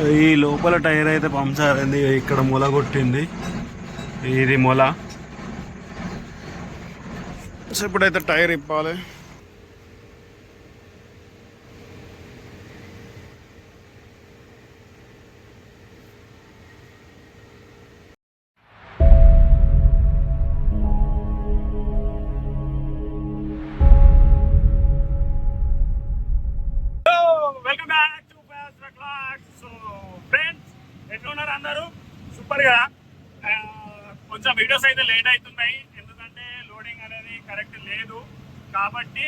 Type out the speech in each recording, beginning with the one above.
ఈ లోపల టైర్ అయితే పంచర్ అయింది ఇక్కడ మొల కొట్టింది. ఇది మొల. సో ఇప్పుడైతే టైర్ ఇప్పాలి. కొంచెం వీడియోస్ అయితే లేట్ అవుతున్నాయి. ఎందుకంటే లోడింగ్ అనేది కరెక్ట్ లేదు. కాబట్టి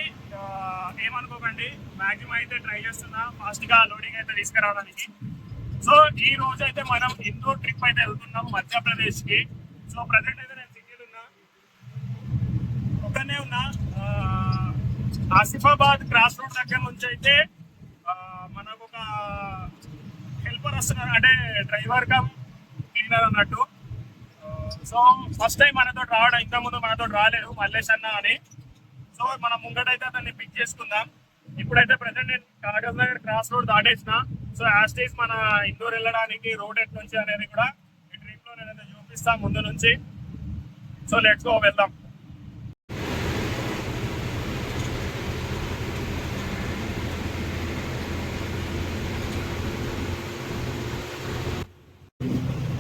ఏమనుకోకండి. మాక్సిమం అయితే ట్రై చేస్తున్నా. ఫాస్ట్గా లోడింగ్ అయితే తీసుకురావడానికి. సో ఈ రోజు అయితే మనం ఇండోర్ ట్రిప్ అయితే వెళ్తున్నాం మధ్యప్రదేశ్కి. సో ప్రజెంట్ అయితే నేను సిటీలో ఉన్నా. ఒకనే ఉన్నా. ఆసిఫాబాద్ క్రాస్ రోడ్ దగ్గర నుంచి అయితే మనకు ఒక హెల్పర్ వస్తున్నారు అంటే డ్రైవర్ కమ్ క్లీనర్ అన్నట్టు. సో ఫస్ట్ టైం మనతో రావడం ఇంతకుముందు ముందు మనతో రాలేదు మల్లేష్ అన్న అని. సో మనం ముంగటైతే అతన్ని పిక్ చేసుకుందాం. ఇప్పుడైతే ప్రజెంట్ నేను కాగజ్ నగర్ క్రాస్ రోడ్ దాటేసిన. సో యాస్టేజ్ మన ఇండోర్ వెళ్ళడానికి రోడ్ ఎట్ నుంచి అనేది కూడా ఈ ట్రిప్లో నేనైతే చూపిస్తాను ముందు నుంచి. సో లెట్స్ గో వెళ్దాం.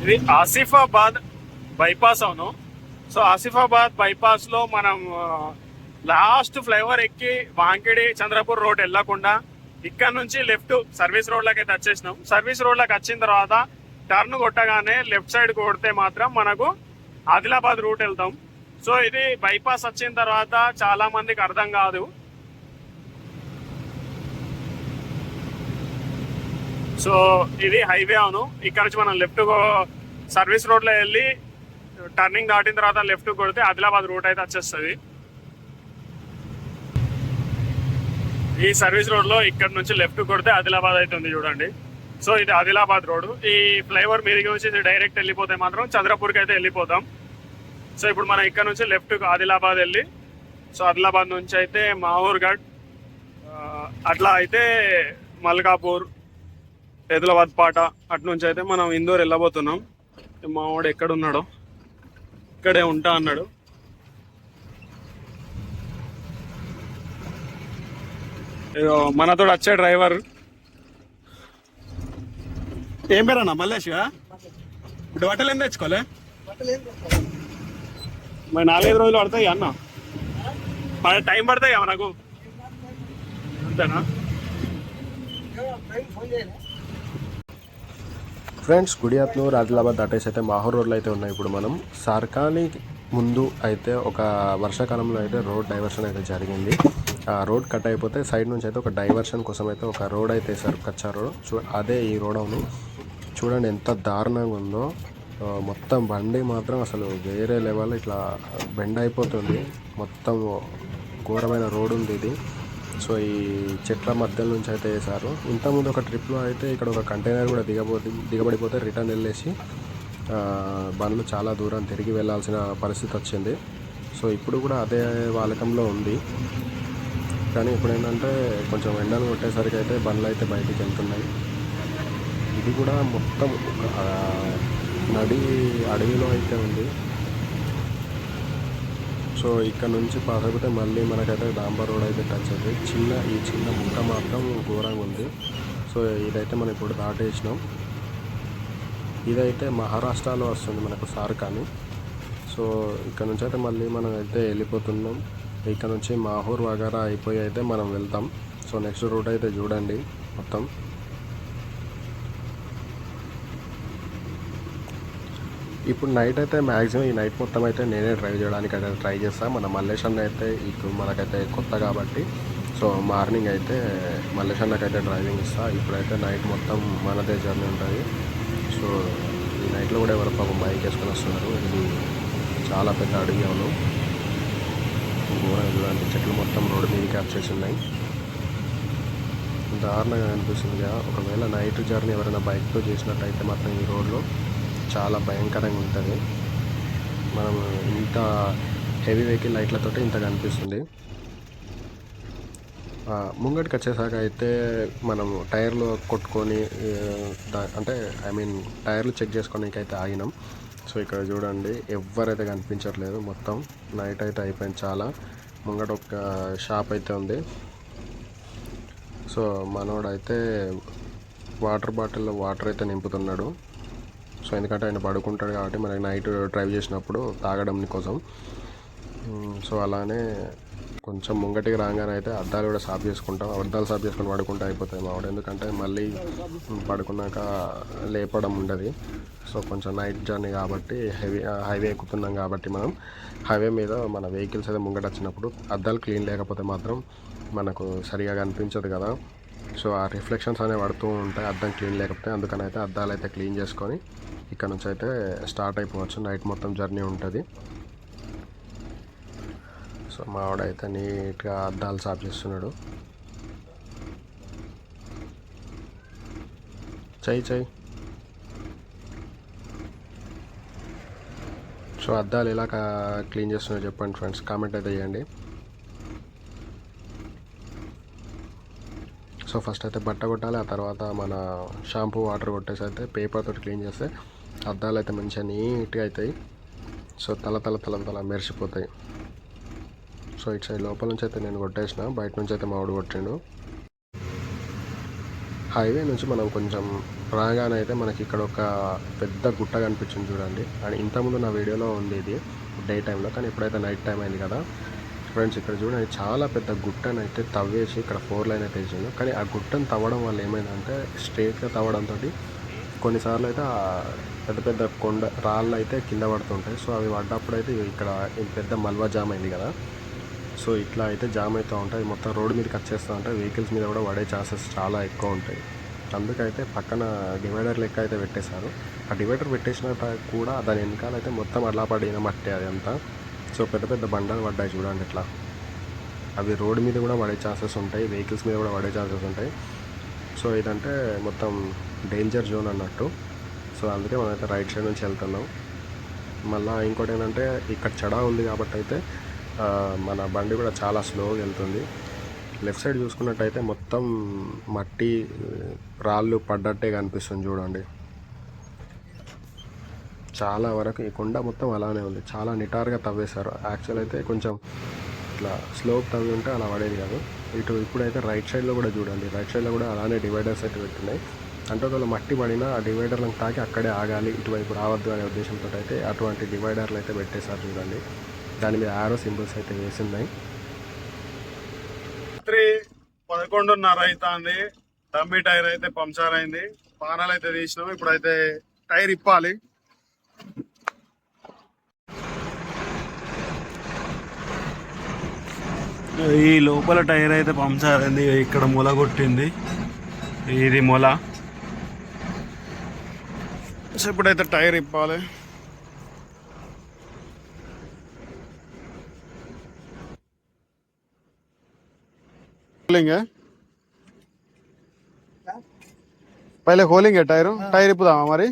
ఇది ఆసిఫాబాద్ బైపాస్ అవును. సో ఆసిఫాబాద్ బైపాస్లో మనం లాస్ట్ ఫ్లైఓవర్ ఎక్కి వాంకిడి చంద్రపూర్ రోడ్ వెళ్ళకుండా ఇక్కడ నుంచి లెఫ్ట్ సర్వీస్ రోడ్లోకి అయితే వచ్చేసినాం. సర్వీస్ రోడ్లోకి వచ్చిన తర్వాత టర్న్ కొట్టగానే లెఫ్ట్ సైడ్ కొడితే మాత్రం మనకు ఆదిలాబాద్ రూట్ వెళ్తాం. సో ఇది బైపాస్ వచ్చిన తర్వాత చాలా మందికి అర్థం కాదు. సో ఇది హైవే అవును. ఇక్కడ నుంచి మనం లెఫ్ట్ సర్వీస్ రోడ్లో వెళ్ళి టర్నింగ్ దాటిన తర్వాత లెఫ్ట్ కొడితే ఆదిలాబాద్ రూట్ అయితే వచ్చేస్తుంది. ఈ సర్వీస్ రోడ్లో ఇక్కడ నుంచి లెఫ్ట్ కొడితే ఆదిలాబాద్ అయితే ఉంది చూడండి. సో ఇది ఆదిలాబాద్ రోడ్ ఈ ఫ్లైఓవర్ మీదకి వచ్చి డైరెక్ట్ వెళ్ళిపోతే మాత్రం చంద్రపూర్కి అయితే వెళ్ళిపోతాం. సో ఇప్పుడు మనం ఇక్కడ నుంచి లెఫ్ట్ ఆదిలాబాద్ వెళ్ళి సో ఆదిలాబాద్ నుంచి అయితే మాహూర్గఢ్ అట్లా అయితే మల్కాపూర్ హైదరాబాద్ పాట అటు నుంచి అయితే మనం ఇందోర్ వెళ్ళబోతున్నాం. మావాడు ఎక్కడున్నాడో ఎక్కడ ఉన్నాడో. ఇక్కడే ఉంటా అన్నాడు. ఏదో మనతో వచ్చే డ్రైవర్. ఏం పేరన్నా? మల్లేష్ ఇప్పుడు బట్టలు ఏం తెచ్చుకోలే? మరి నాలుగైదు రోజులు పడతాయి అన్న. మరి టైం పడతాయి మనకు? అంతేనా? ఫ్రెండ్స్ గుడియాత్నూర్ ఆదిలాబాద్ దాటేసి అయితే మాహూర్ రోడ్లో అయితే ఉన్నాయి. ఇప్పుడు మనం సార్కాని ముందు అయితే ఒక వర్షాకాలంలో అయితే రోడ్ డైవర్షన్ అయితే జరిగింది. ఆ రోడ్ కట్ అయిపోతే సైడ్ నుంచి అయితే ఒక డైవర్షన్ కోసం అయితే ఒక రోడ్ అయితే వేసారు కచ్చా రోడ్. చూ అదే ఈ రోడ్ అవును చూడండి ఎంత దారుణంగా ఉందో. మొత్తం బండి మాత్రం అసలు వేరే లెవెల్ ఇట్లా బెండ్ అయిపోతుంది. మొత్తం ఘోరమైన రోడ్ ఉంది ఇది. సో ఈ చెట్ల మధ్య నుంచి అయితే వేశారు. ఇంతకుముందు ఒక ట్రిప్లో అయితే ఇక్కడ ఒక కంటైనర్ కూడా దిగబోతే దిగబడిపోతే రిటర్న్ వెళ్ళేసి బండ్లు చాలా దూరం తిరిగి వెళ్ళాల్సిన పరిస్థితి వచ్చింది. సో ఇప్పుడు కూడా అదే వాలకంలో ఉంది. కానీ ఇప్పుడు ఏంటంటే కొంచెం ఎండలు కొట్టేసరికి అయితే బండ్లు అయితే బయటికి వెళ్తున్నాయి. ఇది కూడా మొత్తం నడి అడవిలో అయితే ఉంది. సో ఇక్కడ నుంచి పాస్ అయిపోతే మళ్ళీ మనకైతే డాంబర్ రోడ్ అయితే టచ్ అవుతుంది. చిన్న ఈ చిన్న ముక్క మాత్రం ఘోరంగా ఉంది. సో ఇదైతే మనం ఇప్పుడు దాటేసినాం. ఇదైతే మహారాష్ట్రలో వస్తుంది మనకు సార్ కానీ సో ఇక్కడ నుంచి అయితే మళ్ళీ మనం అయితే వెళ్ళిపోతున్నాం. ఇక్కడ నుంచి మాహూర్ వగారా అయిపోయి అయితే మనం వెళ్తాం. సో నెక్స్ట్ రూట్ అయితే చూడండి మొత్తం. ఇప్పుడు నైట్ అయితే మ్యాక్సిమం ఈ నైట్ మొత్తం అయితే నేనే డ్రైవ్ చేయడానికి అయితే ట్రై చేస్తాను మన మల్లేష్ అన్న అయితే ఇప్పుడు మనకైతే కొత్త కాబట్టి. సో మార్నింగ్ అయితే మల్లేష్ అన్నకైతే అయితే డ్రైవింగ్ ఇస్తా. ఇప్పుడైతే నైట్ మొత్తం మనదే జర్నీ ఉంటుంది. సో ఈ నైట్లో కూడా ఎవరు పాపం బైక్ వేసుకొని వస్తున్నారు. ఇది చాలా పెద్ద అడవి అవును. చూడండి. చెట్లు మొత్తం రోడ్డు మీద క్యాప్ ఉన్నాయి. దారుణంగా అనిపిస్తుంది కదా. ఒకవేళ నైట్ జర్నీ ఎవరైనా బైక్తో చేసినట్టయితే మాత్రం ఈ రోడ్లో చాలా భయంకరంగా ఉంటుంది. మనం ఇంత హెవీ వెహికల్ లైట్లతో ఇంత కనిపిస్తుంది. ముంగడికి ముంగటికి వచ్చేసాక అయితే మనం టైర్లు కొట్టుకొని అంటే ఐ మీన్ టైర్లు చెక్ చేసుకోవడానికి అయితే ఆగినాం. సో ఇక్కడ చూడండి ఎవరైతే కనిపించట్లేదు. మొత్తం నైట్ అయితే అయిపోయింది చాలా. ముంగట ఒక షాప్ అయితే ఉంది. సో మనోడైతే వాటర్ బాటిల్లో వాటర్ అయితే నింపుతున్నాడు. సో ఎందుకంటే ఆయన పడుకుంటాడు కాబట్టి మనకి నైట్ డ్రైవ్ చేసినప్పుడు తాగడం కోసం సో అలానే కొంచెం ముంగటికి రాగానే అయితే అద్దాలు కూడా సాఫ్ చేసుకుంటాం. అద్దాలు సాఫ్ చేసుకొని పడుకుంటా అయిపోతాయి మావాడు ఎందుకంటే మళ్ళీ పడుకున్నాక లేపడం ఉండదు. సో కొంచెం నైట్ జర్నీ కాబట్టి హెవీ హైవే ఎక్కుతున్నాం కాబట్టి మనం. హైవే మీద మన వెహికల్స్ అయితే ముంగట వచ్చినప్పుడు అద్దాలు క్లీన్ లేకపోతే మాత్రం మనకు సరిగా కనిపించదు కదా. సో ఆ రిఫ్లెక్షన్స్ అనేవి పడుతూ ఉంటాయి. అద్దం క్లీన్ లేకపోతే అందుకని అయితే అద్దాలు అయితే క్లీన్ చేసుకొని ఇక్కడ నుంచి అయితే స్టార్ట్ అయిపోవచ్చు. నైట్ మొత్తం జర్నీ ఉంటుంది. సో మా ఆవిడైతే నీట్గా అద్దాలు సాఫ్ చేస్తున్నాడు. చెయ్యి చెయ్యి సో అద్దాలు ఎలా క్లీన్ చేస్తున్నారో చెప్పండి ఫ్రెండ్స్. కామెంట్ అయితే చేయండి. సో ఫస్ట్ అయితే బట్ట కొట్టాలి ఆ తర్వాత మన షాంపూ వాటర్ కొట్టేసి అయితే పేపర్ తోటి క్లీన్ చేస్తే అద్దాలు అయితే మంచిగా నీట్గా అవుతాయి. సో తల తల తల తల మెరిసిపోతాయి. సో ఇటు సైడ్ లోపల నుంచి అయితే నేను కొట్టేసిన బయట నుంచి అయితే మామిడి కొట్టిండు. హైవే నుంచి మనం కొంచెం రాగానే అయితే మనకి ఇక్కడ ఒక పెద్ద గుట్ట కనిపించింది చూడండి. అండ్ ఇంతకుముందు నా వీడియోలో ఉంది ఇది డే టైంలో కానీ ఇప్పుడైతే నైట్ టైం అయింది కదా. ఫ్రెండ్స్ ఇక్కడ చూడండి చాలా పెద్ద గుట్టను అయితే తవ్వేసి ఇక్కడ ఫోర్ లైన్ అయితే వేసిండు. కానీ ఆ గుట్టను తవ్వడం వల్ల ఏమైందంటే స్ట్రేట్గా తవ్వడంతో కొన్నిసార్లు అయితే పెద్ద పెద్ద కొండ రాళ్ళు అయితే కింద పడుతుంటాయి. సో అవి పడ్డప్పుడు అయితే ఇక్కడ పెద్ద మల్వా జామ్ అయింది కదా. సో ఇట్లా అయితే జామ్ అవుతూ ఉంటాయి. మొత్తం రోడ్డు మీదకి వచ్చేస్తూ ఉంటాయి. వెహికల్స్ మీద కూడా పడే ఛాన్సెస్ చాలా ఎక్కువ ఉంటాయి. అందుకైతే పక్కన డివైడర్ లెక్క అయితే పెట్టేశారు. ఆ డివైడర్ పెట్టేసిన కూడా దాని వెనకాల అయితే మొత్తం అలా పడిన మట్టి అదంతా సో పెద్ద పెద్ద బండలు పడ్డాయి చూడండి ఇట్లా. అవి రోడ్డు మీద కూడా పడే ఛాన్సెస్ ఉంటాయి. వెహికల్స్ మీద కూడా పడే ఛాన్సెస్ ఉంటాయి. సో ఇదంటే మొత్తం డేంజర్ జోన్ అన్నట్టు. సో అందుకే మనమైతే రైట్ సైడ్ నుంచి వెళ్తున్నాం. మళ్ళీ ఇంకోటి ఏంటంటే ఇక్కడ చడా ఉంది కాబట్టి అయితే మన బండి కూడా చాలా స్లోగా వెళ్తుంది. లెఫ్ట్ సైడ్ చూసుకున్నట్టయితే మొత్తం మట్టి రాళ్ళు పడ్డట్టే కనిపిస్తుంది చూడండి. చాలా వరకు ఈ కొండ మొత్తం అలానే ఉంది. చాలా నిటారుగా తవ్వేశారు. యాక్చువల్ అయితే కొంచెం ఇట్లా స్లోప్ తవ్వి ఉంటే అలా పడేది కాదు. ఇటు ఇప్పుడైతే రైట్ సైడ్లో కూడా చూడండి. రైట్ సైడ్లో కూడా అలానే డివైడర్స్ అయితే పెట్టినాయి. అంటే ఒకవేళ మట్టి పడినా ఆ డివైడర్లను తాకి అక్కడే ఆగాలి ఇటువైపు రావద్దు అనే ఉద్దేశంతో అయితే అటువంటి డివైడర్లు అయితే పెట్టేశారు చూడండి. దాని మీద ఆరో సింబల్స్ అయితే వేసిందాయి రాత్రి పదకొండున్నర అవుతుంది డమ్మీ టైర్ అయితే పంచర్ అయింది పానాలు అయితే తీసినాం. ఇప్పుడైతే టైర్ ఇప్పాలి. ఈ లోపల టైర్ అయితే పంక్చర్ అయింది ఇక్కడ మొల కొట్టింది. ఇది మొల. సో ఇప్పుడైతే టైర్ ఇప్పాలి. పైలే హోలింగ్ టైరు? టైర్ ఇప్పుదామా మరి?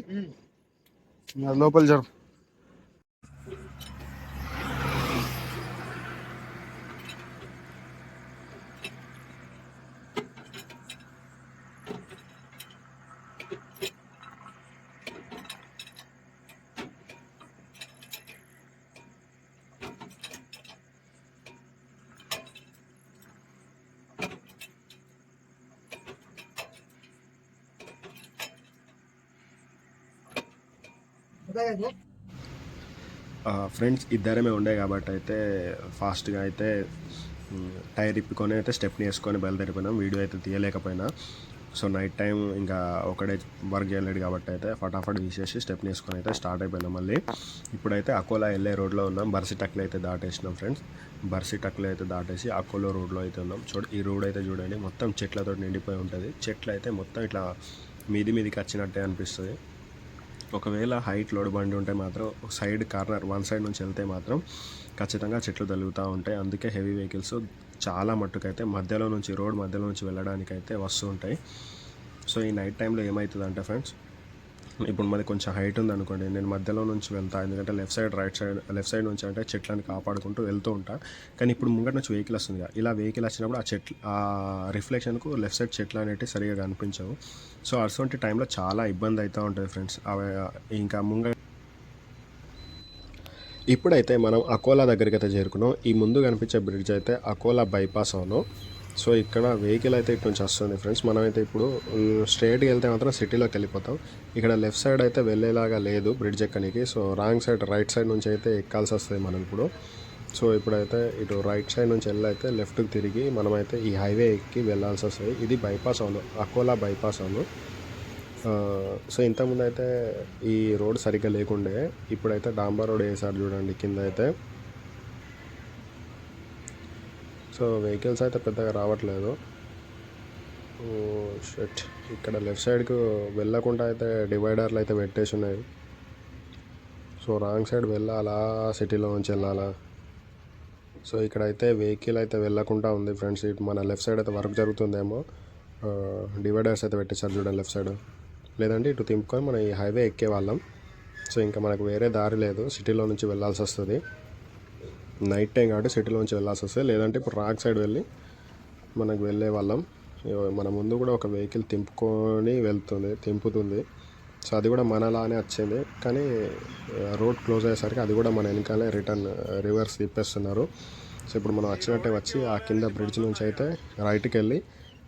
లోపల జరు. ఫ్రెండ్స్ ఇద్దరమే ఉండే కాబట్టి అయితే ఫాస్ట్గా అయితే టైర్ ఇప్పుకొని అయితే స్టెప్ని వేసుకొని బయలుదేరిపోయినాం. వీడియో అయితే తీయలేకపోయినా. సో నైట్ టైం ఇంకా ఒకడే వర్క్ చేయలేడు కాబట్టి అయితే ఫటాఫట్ తీసేసి స్టెప్ని వేసుకొని అయితే స్టార్ట్ అయిపోయినాం మళ్ళీ. ఇప్పుడైతే అకోలా వెళ్ళే రోడ్లో ఉన్నాం. బర్సి టక్లో అయితే దాటేసినాం ఫ్రెండ్స్. బర్సి టక్లో అయితే దాటేసి అకోలో రోడ్లో అయితే ఉన్నాం. చూడ ఈ రోడ్ అయితే చూడండి మొత్తం చెట్లతో నిండిపోయి ఉంటుంది. చెట్లు అయితే మొత్తం ఇట్లా మీది మీదికి వచ్చినట్టే అనిపిస్తుంది. ఒకవేళ హైట్ లోడ్ బండి ఉంటే మాత్రం సైడ్ కార్నర్ వన్ సైడ్ నుంచి వెళ్తే మాత్రం ఖచ్చితంగా చెట్లు తగులుతూ ఉంటాయి. అందుకే హెవీ వెహికల్స్ చాలా మట్టుకైతే మధ్యలో నుంచి రోడ్ మధ్యలో నుంచి వెళ్ళడానికి అయితే వస్తూ ఉంటాయి. సో ఈ నైట్ టైంలో ఏమవుతుందంటే ఫ్రెండ్స్ ఇప్పుడు మనకి కొంచెం హైట్ ఉంది అనుకోండి నేను మధ్యలో నుంచి వెళ్తా ఎందుకంటే left side right side left side నుంచి అంటే చెట్లను కాపాడుకుంటూ వెళ్తూ ఉంటా. కానీ ఇప్పుడు ముంగట నుంచి వెహికల్ వస్తుంది ఇలా వెహికల్ వచ్చినప్పుడు ఆ చెట్లు ఆ రిఫ్లెక్షన్కు లెఫ్ట్ సైడ్ చెట్లు అనేవి సరిగా కనిపించవు. సో అటువంటి టైంలో చాలా ఇబ్బంది అవుతూ ఉంటుంది ఫ్రెండ్స్. అవి ఇంకా ముంగ ఇప్పుడైతే మనం అకోలా దగ్గరికి అయితే చేరుకున్నాం. ఈ ముందు కనిపించే బ్రిడ్జ్ అయితే అకోలా బైపాస్ అవును. సో ఇక్కడ వెహికల్ అయితే ఇటు నుంచి వస్తుంది ఫ్రెండ్స్ మనమైతే ఇప్పుడు స్ట్రైట్కి వెళ్తే మాత్రం సిటీలోకి వెళ్ళిపోతాం. ఇక్కడ లెఫ్ట్ సైడ్ అయితే వెళ్ళేలాగా లేదు బ్రిడ్జ్ ఎక్కడానికి so wrong side right side నుంచి అయితే ఎక్కాల్సి వస్తుంది మనం ఇప్పుడు. సో ఇప్పుడైతే ఇటు రైట్ సైడ్ నుంచి వెళ్ళైతే లెఫ్ట్కి తిరిగి మనమైతే ఈ హైవే ఎక్కి వెళ్ళాల్సి వస్తుంది. ఇది బైపాస్ అవును అకోలా బైపాస్ అవును సో ఇంతకుముందు అయితే ఈ రోడ్ సరిగ్గా లేకుండే ఇప్పుడైతే డాంబర్ రోడ్ వేసారు చూడండి కింద అయితే సో వెహికల్స్ అయితే పెద్దగా రావట్లేదు. షట్. ఇక్కడ లెఫ్ట్ సైడ్కు వెళ్ళకుండా అయితే డివైడర్లు అయితే పెట్టేసి ఉన్నాయి. సో రాంగ్ సైడ్ వెళ్ళాలా? సిటీలో నుంచి వెళ్ళాలా? సో ఇక్కడైతే వెహికల్ అయితే వెళ్ళకుండా ఉంది ఫ్రెండ్స్. ఇటు మన లెఫ్ట్ సైడ్ అయితే వర్క్ జరుగుతుందేమో. డివైడర్స్ అయితే పెట్టేశారు చూడండి లెఫ్ట్ సైడ్. లేదంటే ఇటు తింపుకొని మనం ఈ హైవే ఎక్కే వాళ్ళం. సో ఇంకా మనకు వేరే దారి లేదు. సిటీలో నుంచి వెళ్ళాల్సి వస్తుంది. నైట్ టైం కాబట్టి సిటీలో నుంచి వెళ్ళాల్సి వస్తుంది లేదంటే ఇప్పుడు రాక్ సైడ్ వెళ్ళి మనకు వెళ్ళే వాళ్ళం. మన ముందు కూడా ఒక వెహికల్ తింపుకొని వెళ్తుంది తింపుతుంది. సో అది కూడా మనలానే వచ్చింది. కానీ రోడ్ క్లోజ్ అయ్యేసరికి అది కూడా మన వెనకాలే రిటర్న్ రివర్స్ తిప్పేస్తున్నారు. సో ఇప్పుడు మనం వచ్చినట్టే వచ్చి ఆ కింద బ్రిడ్జ్ నుంచి అయితే రైట్కి వెళ్ళి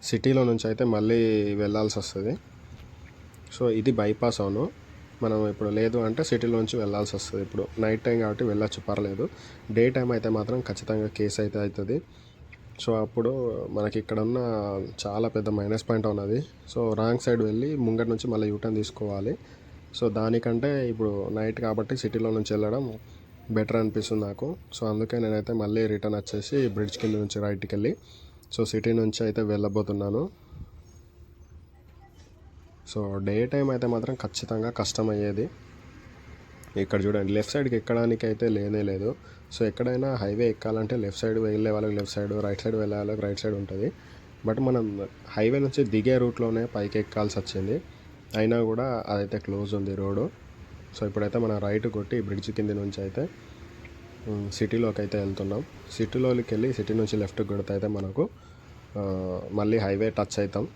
సిటీలో నుంచి అయితే మళ్ళీ వెళ్ళాల్సి వస్తుంది. సో ఇది బైపాస్ అవును. మనం ఇప్పుడు లేదు అంటే సిటీలోంచి వెళ్ళాల్సి వస్తుంది. ఇప్పుడు నైట్ టైం కాబట్టి వెళ్ళొచ్చు పర్లేదు. డే టైం అయితే మాత్రం ఖచ్చితంగా కేసు అయితే అవుతుంది. సో అప్పుడు మనకి ఇక్కడ ఉన్న చాలా పెద్ద మైనస్ పాయింట్ ఉన్నది. సో రాంగ్ సైడ్ వెళ్ళి ముంగట నుంచి మళ్ళీ యూటర్న్ తీసుకోవాలి. సో దానికంటే ఇప్పుడు నైట్ కాబట్టి సిటీలో నుంచి వెళ్ళడం బెటర్ అనిపిస్తుంది నాకు. సో అందుకే నేనైతే మళ్ళీ రిటర్న్ వచ్చేసి బ్రిడ్జ్ కింద నుంచి రైట్కి వెళ్ళి సో సిటీ నుంచి అయితే వెళ్ళబోతున్నాను. సో డే టైం అయితే మాత్రం ఖచ్చితంగా కష్టం అయ్యేది ఇక్కడ చూడండి లెఫ్ట్ సైడ్కి ఎక్కడానికి అయితే లేనే లేదు. సో ఎక్కడైనా హైవే ఎక్కాలంటే లెఫ్ట్ సైడ్ వెళ్ళే వాళ్ళకి లెఫ్ట్ సైడ్ రైట్ సైడ్ వెళ్ళే వాళ్ళకి రైట్ సైడ్ ఉంటుంది. బట్ మనం హైవే నుంచి దిగే రూట్లోనే పైకి ఎక్కాల్సి వచ్చింది. అయినా కూడా అదైతే క్లోజ్ ఉంది రోడ్డు. సో ఇప్పుడైతే మనం రైట్ కొట్టి బ్రిడ్జ్ కింద నుంచి అయితే సిటీలోకి అయితే వెళ్తున్నాం. సిటీలోకి వెళ్ళి సిటీ నుంచి లెఫ్ట్ కొడితే అయితే మనకు మళ్ళీ హైవే టచ్ అవుతాం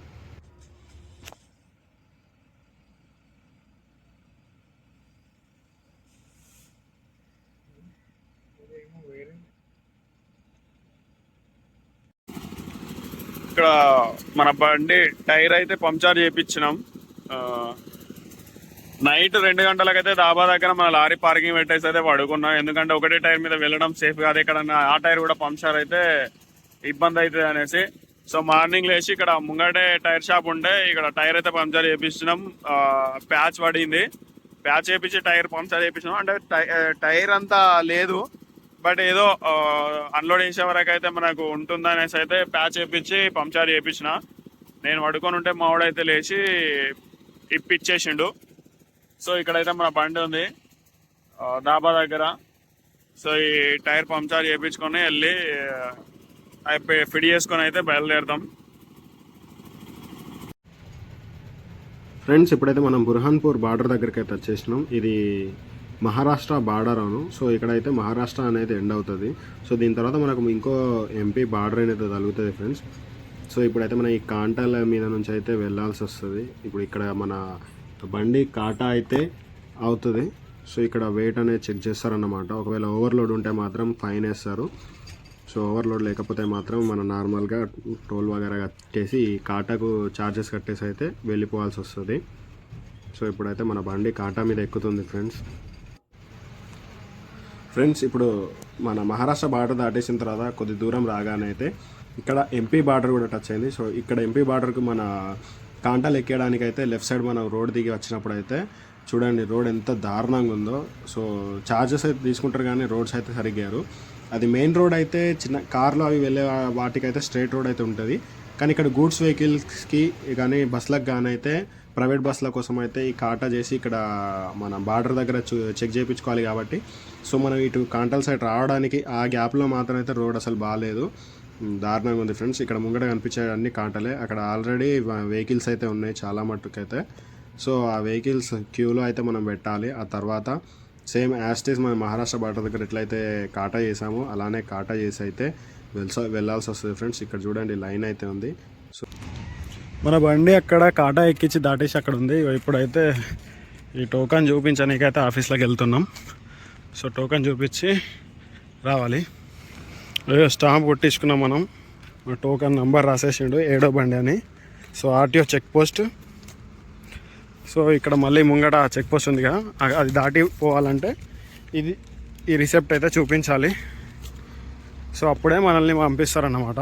ఇక్కడ మన బండి టైర్ అయితే పంచర్ చేయించినాం నైట్ రెండు గంటలకైతే దాబా దగ్గర మన లారీ పార్కింగ్ పెట్టేసి అయితే పడుకున్నాం. ఎందుకంటే ఒకటే టైర్ మీద వెళ్ళడం సేఫ్ కాదు. ఇక్కడ ఆ టైర్ కూడా పంక్చర్ అయితే ఇబ్బంది అవుతుంది అనేసి. సో మార్నింగ్ లేచి ఇక్కడ ముంగటే టైర్ షాప్ ఉండే. ఇక్కడ టైర్ అయితే పంచర్ చేయించినాం ప్యాచ్ పడింది. ప్యాచ్ చేయించి టైర్ పంచర్ చేయించినాం అంటే టై- టైర్ అంతా లేదు. బట్ ఏదో అన్లోడ్ చేసే వరకు అయితే మనకు ఉంటుందనేసి అయితే ప్యాచ్ చేయించి పంచర్ చేయించిన నేను పడుకొని ఉంటే మావాడైతే లేచి ఇప్పిచ్చేసిండు. సో ఇక్కడైతే మన బండి ఉంది. దాబా డాబా దగ్గర. సో ఈ టైర్ పంచర్ చేయించుకొని వెళ్ళి ఫిట్ చేసుకొని అయితే బయలుదేరుతాం ఫ్రెండ్స్ ఇప్పుడైతే మనం బుర్హాన్పూర్ బార్డర్ దగ్గరికి అయితే వచ్చేసినాం. ఇది మహారాష్ట్ర బార్డర్ అను. సో ఇక్కడైతే మహారాష్ట్ర అనేది ఎండ్ అవుతుంది. సో దీని తర్వాత మనకు ఇంకో ఎంపీ బార్డర్ అనేది తగులుతుంది ఫ్రెండ్స్. సో ఇప్పుడైతే మనం ఈ కాంటాల మీద నుంచి అయితే వెళ్ళాల్సి వస్తుంది. ఇప్పుడు ఇక్కడ మన బండి కాటా అయితే అవుతుంది. సో ఇక్కడ వెయిట్ అనేది చెక్ చేస్తారన్నమాట. ఒకవేళ ఓవర్లోడ్ ఉంటే మాత్రం ఫైన్ వేస్తారు. సో ఓవర్లోడ్ లేకపోతే మాత్రం మనం నార్మల్గా టోల్ వగేరా కట్టేసి ఈ కాటాకు ఛార్జెస్ కట్టేసి అయితే వెళ్ళిపోవాల్సి వస్తుంది. సో ఇప్పుడైతే మన బండి కాటా మీద ఎక్కుతుంది ఫ్రెండ్స్ ఫ్రెండ్స్ ఇప్పుడు మన మహారాష్ట్ర బాట దాటేసిన తర్వాత కొద్ది దూరం రాగానే అయితే ఇక్కడ ఎంపీ బార్డర్ కూడా టచ్ అయింది. సో ఇక్కడ ఎంపీ బార్డర్కి మన కాంటాలు ఎక్కేయడానికి అయితే లెఫ్ట్ సైడ్ మనం రోడ్ దిగి వచ్చినప్పుడు అయితే చూడండి రోడ్ ఎంత దారుణంగా ఉందో. సో ఛార్జెస్ అయితే తీసుకుంటారు కానీ రోడ్స్ అయితే సరిగ్గారు అది మెయిన్ రోడ్ అయితే చిన్న కార్లో అవి వెళ్ళే వాటికైతే స్ట్రైట్ రోడ్ అయితే ఉంటుంది. కానీ ఇక్కడ గూడ్స్ వెహికల్స్కి కానీ బస్సులకు కానీ అయితే ప్రైవేట్ బస్సుల కోసం అయితే ఈ కాటా చేసి ఇక్కడ మన బార్డర్ దగ్గర చెక్ చేయించుకోవాలి కాబట్టి. సో మనం ఇటు కాంటల్ సైడ్ రావడానికి ఆ గ్యాప్లో మాత్రం అయితే రోడ్ అసలు బాగాలేదు. దారుణంగా ఉంది ఫ్రెండ్స్. ఇక్కడ ముంగట కనిపించే అన్ని కాంటలే. అక్కడ ఆల్రెడీ వెహికల్స్ అయితే ఉన్నాయి చాలా మట్టుకు అయితే సో ఆ వెహికల్స్ క్యూలో అయితే మనం పెట్టాలి. ఆ తర్వాత సేమ్ యాస్టేస్ మనం మహారాష్ట్ర బార్డర్ దగ్గర ఎట్లయితే కాటా చేసామో అలానే కాటా చేసి అయితే వెళ్ళా వెళ్ళాల్సి వస్తుంది ఫ్రెండ్స్. ఇక్కడ చూడండి లైన్ అయితే ఉంది. సో మన బండి అక్కడ కాటా ఎక్కించి దాటేసి అక్కడ ఉంది. ఇప్పుడైతే ఈ టోకన్ చూపించడానికి అయితే ఆఫీస్లోకి వెళ్తున్నాం. సో టోకన్ చూపించి రావాలి. స్టాంప్ కొట్టించుకున్నాం మనం. టోకన్ నంబర్ రాసేసిండు ఏడో బండి అని. So RTO check post so ఇక్కడ మళ్ళీ ముంగట చెక్ పోస్ట్ ఉందిగా. కదా అది దాటి పోవాలంటే ఇది ఈ రిసెప్ట్ అయితే చూపించాలి. సో అప్పుడే మనల్ని పంపిస్తారన్నమాట.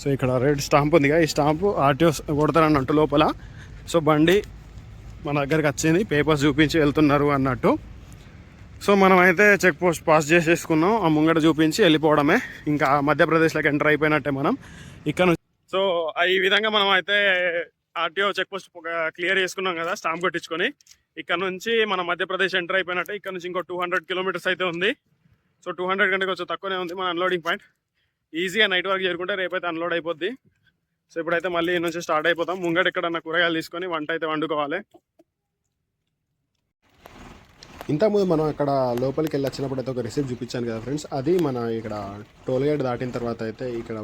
సో ఇక్కడ రెడ్ స్టాంప్ ఉందిగా. ఈ స్టాంపు ఆర్టీఓ కొడతారన్నట్టు లోపల. సో బండి మన దగ్గరికి వచ్చింది పేపర్స్ చూపించి వెళ్తున్నారు అన్నట్టు. సో మనం అయితే చెక్ పోస్ట్ పాస్ చేసేసుకున్నాం ఆ ముంగట చూపించి వెళ్ళిపోవడమే. ఇంకా మధ్యప్రదేశ్లోకి ఎంటర్ అయిపోయినట్టే మనం. ఇక్కడ నుంచి సో ఈ విధంగా మనం అయితే ఆర్టీఓ చెక్ పోస్ట్ క్లియర్ చేసుకున్నాం కదా స్టాంప్ కొట్టించుకొని. ఇక్కడ నుంచి మన మధ్యప్రదేశ్ ఎంటర్ అయిపోయినట్టే ఇక్కడ నుంచి ఇంకో టూ హండ్రెడ్ కిలోమీటర్స్ అయితే ఉంది. సో టూ హండ్రెడ్ కంటే కొంచెం తక్కువనే ఉంది మన అన్లోడింగ్ పాయింట్ ఈజీగా నైట్ వరకు చేరుకుంటే రేపైతే అన్లోడ్ అయిపోద్ది. సో ఇప్పుడైతే మళ్ళీ నుంచి స్టార్ట్ అయిపోతాం. ముంగట ఇక్కడ కూరగాయలు తీసుకొని వంట అయితే వండుకోవాలి. ఇంతకుముందు మనం అక్కడ లోపలికి వెళ్ళి వచ్చినప్పుడు అయితే ఒక రిసీప్ట్ చూపించాను కదా ఫ్రెండ్స్. అది మన ఇక్కడ టోల్ గేట్ దాటిన తర్వాత అయితే ఇక్కడ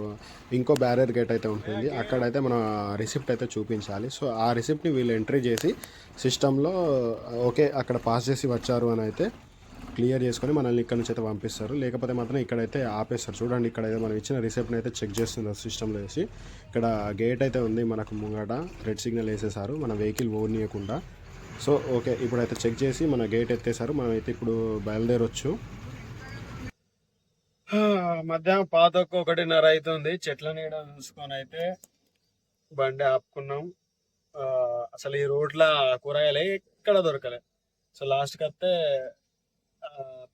ఇంకో బ్యారియర్ గేట్ అయితే ఉంటుంది. అక్కడైతే మన రిసిప్ట్ అయితే చూపించాలి. సో ఆ రిసిప్ట్ని వీళ్ళు ఎంట్రీ చేసి సిస్టంలో ఓకే అక్కడ పాస్ చేసి వచ్చారు అని అయితే క్లియర్ చేసుకొని మనల్ని ఇక్కడ నుంచి అయితే పంపిస్తారు. లేకపోతే మాత్రం ఇక్కడైతే ఆపేస్తారు. చూడండి ఇక్కడైతే మనం ఇచ్చిన రిసెప్ట్ని అయితే చెక్ చేస్తున్నారు సిస్టంలో వేసి. ఇక్కడ గేట్ అయితే ఉంది మనకు ముంగట. రెడ్ సిగ్నల్ వేసేసారు. మన వెహికల్ ఓనియకుండా సో ఓకే ఇప్పుడైతే చెక్ చేసి మన గేట్ ఎత్తేసారు. మనం అయితే ఇప్పుడు బయలుదేరొచ్చు. మధ్యాహ్నం పాతొక్క ఒకటిన్నర అవుతుంది చెట్ల నీడ చూసుకొని అయితే బండి ఆపుకున్నాం. అసలు ఈ రోడ్ల కూరగాయలు ఎక్కడ దొరకలే. సో లాస్ట్కి వస్తే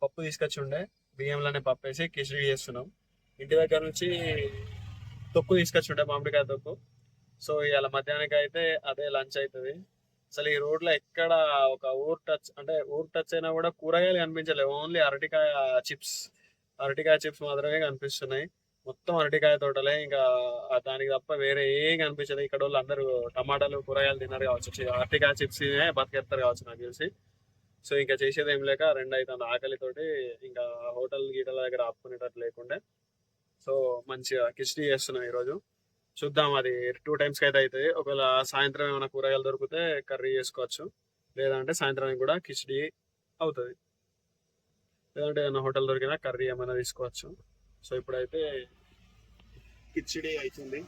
పప్పు తీసుకొచ్చి ఉండే బియ్యంలోనే పప్పు వేసి కిచడి చేస్తున్నాం. ఇంటి దగ్గర నుంచి తొక్కు తీసుకొచ్చి ఉండే మామిడికాయ తొక్కు. సో ఇవాళ మధ్యాహ్నానికి అయితే అదే లంచ్ అవుతుంది అసలు ఈ రోడ్లో ఎక్కడ ఒక ఊరు టచ్ అంటే ఊరు టచ్ అయినా కూడా కూరగాయలు కనిపించలేవు ఓన్లీ అరటికాయ చిప్స్ అరటికాయ చిప్స్ మాత్రమే కనిపిస్తున్నాయి. మొత్తం అరటికాయ తోటలే. ఇంకా దానికి తప్ప వేరే ఏం కనిపించదు. ఇక్కడ వాళ్ళు అందరూ టమాటాలు కూరగాయలు తిన్నారు కావచ్చు. అరటికాయ చిప్స్ బతికేస్తారు కావచ్చు నాకు తెలిసి. సో ఇంకా చేసేది ఏం లేక రెండు అవుతుంది ఆకలితోటి ఇంకా హోటల్ గీటల దగ్గర ఆపుకునేటట్టు లేకుండే. సో మంచిగా కిస్టీ చేస్తున్నాం ఈరోజు. చూద్దాం అది టూ టైమ్స్ అయితే అవుతుంది ఒకవేళ సాయంత్రం ఏమైనా కూరగాయలు దొరికితే కర్రీ చేసుకోవచ్చు. లేదంటే సాయంత్రానికి కూడా కిచడీ అవుతుంది. లేదంటే ఏమైనా హోటల్ దొరికినా కర్రీ ఏమైనా తీసుకోవచ్చు. సో ఇప్పుడైతే కిచిడి అవుతుంది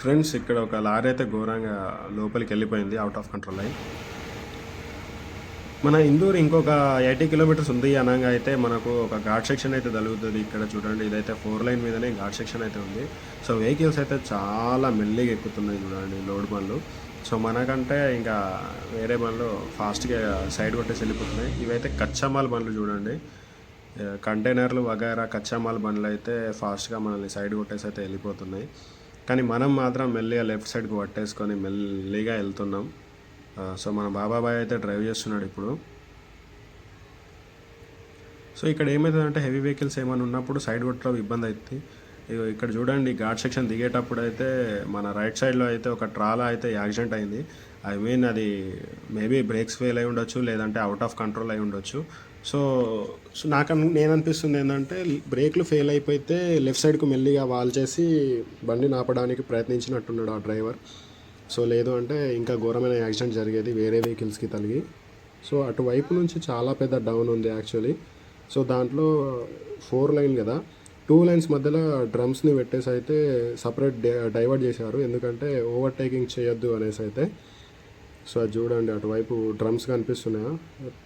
ఫ్రెండ్స్ ఇక్కడ ఒక లారీ అయితే ఘోరంగా లోపలికి వెళ్ళిపోయింది అవుట్ ఆఫ్ కంట్రోల్ అయ్యి మన ఇందూరు ఇంకొక ఎయిటీ కిలోమీటర్స్ ఉంది అనగా అయితే మనకు ఒక ఘాట్ సెక్షన్ అయితే తగులుతుంది ఇక్కడ చూడండి ఇదైతే ఫోర్ లైన్ మీదనే ఘాట్ సెక్షన్ అయితే ఉంది. సో వెహికల్స్ అయితే చాలా మెల్లిగా ఎక్కుతున్నాయి చూడండి లోడ్ బండ్లు. సో మనకంటే ఇంకా వేరే బండ్లు ఫాస్ట్గా సైడ్ కొట్టేసి వెళ్ళిపోతున్నాయి. ఇవైతే కచ్చామాల్ బండ్లు చూడండి. కంటైనర్లు వగైరా కచ్చామాల్ బండ్లు అయితే ఫాస్ట్గా మనల్ని సైడ్ కొట్టేసి అయితే వెళ్ళిపోతున్నాయి. కానీ మనం మాత్రం మెల్లిగా లెఫ్ట్ సైడ్కి పట్టేసుకొని మెల్లిగా వెళ్తున్నాం. సో మన బాబాబాయ్ అయితే డ్రైవ్ చేస్తున్నాడు ఇప్పుడు. సో ఇక్కడ ఏమవుతుందంటే హెవీ వెహికల్స్ ఏమైనా ఉన్నప్పుడు సైడ్ కొట్టడం ఇబ్బంది అవుతుంది ఇక్కడ చూడండి ఘాట్ సెక్షన్ దిగేటప్పుడు అయితే మన రైట్ సైడ్లో అయితే ఒక ట్రాలా అయితే యాక్సిడెంట్ అయింది. ఐ మీన్ అది మేబీ బ్రేక్స్ ఫెయిల్ అయి ఉండొచ్చు లేదంటే అవుట్ ఆఫ్ కంట్రోల్ అయి ఉండొచ్చు. సో సో నాకు నేను అనిపిస్తుంది ఏంటంటే బ్రేక్లు ఫెయిల్ అయిపోతే లెఫ్ట్ సైడ్కు మెల్లిగా వాల్ చేసి బండిని ఆపడానికి ప్రయత్నించినట్టున్నాడు ఆ డ్రైవర్ సో లేదు అంటే ఇంకా ఘోరమైన యాక్సిడెంట్ జరిగేది వేరే వెహికల్స్కి తలిగి. సో అటువైపు నుంచి చాలా పెద్ద డౌన్ ఉంది యాక్చువల్లీ. సో దాంట్లో ఫోర్ లైన్ కదా. టూ లైన్స్ మధ్యలో డ్రమ్స్ని పెట్టేసి అయితే సపరేట్ డైవర్ట్ చేశారు. ఎందుకంటే ఓవర్టేకింగ్ చేయొద్దు అనేసి అయితే. సో అది చూడండి అటువైపు డ్రమ్స్ కనిపిస్తున్నాయా.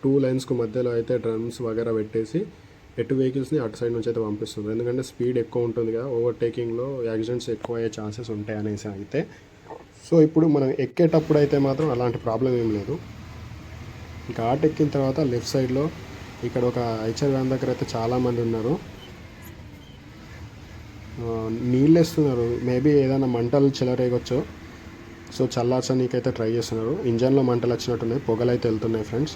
టూ లైన్స్కు మధ్యలో అయితే డ్రమ్స్ వగేరా పెట్టేసి ఎటు వెహికల్స్ని అటు సైడ్ నుంచి అయితే పంపిస్తుంది ఎందుకంటే స్పీడ్ ఎక్కువ ఉంటుంది కదా. ఓవర్టేకింగ్లో యాక్సిడెంట్స్ ఎక్కువ అయ్యే ఛాన్సెస్ ఉంటాయి అనేసి అయితే సో ఇప్పుడు మనం ఎక్కేటప్పుడు అయితే మాత్రం అలాంటి ప్రాబ్లం ఏం లేదు. ఇంకా ఆట ఎక్కిన తర్వాత లెఫ్ట్ సైడ్లో ఇక్కడ ఒక హెచ్ఆర్ వ్యాన్ దగ్గర అయితే చాలామంది ఉన్నారు. నీళ్ళు వేస్తున్నారు మేబీ ఏదైనా మంటలు చెలరేగొచ్చు సో చల్లార్చనీకైతే ట్రై చేస్తున్నారు. ఇంజన్లో మంటలు వచ్చినట్టున్నాయి పొగలు అయితే వెళ్తున్నాయి ఫ్రెండ్స్.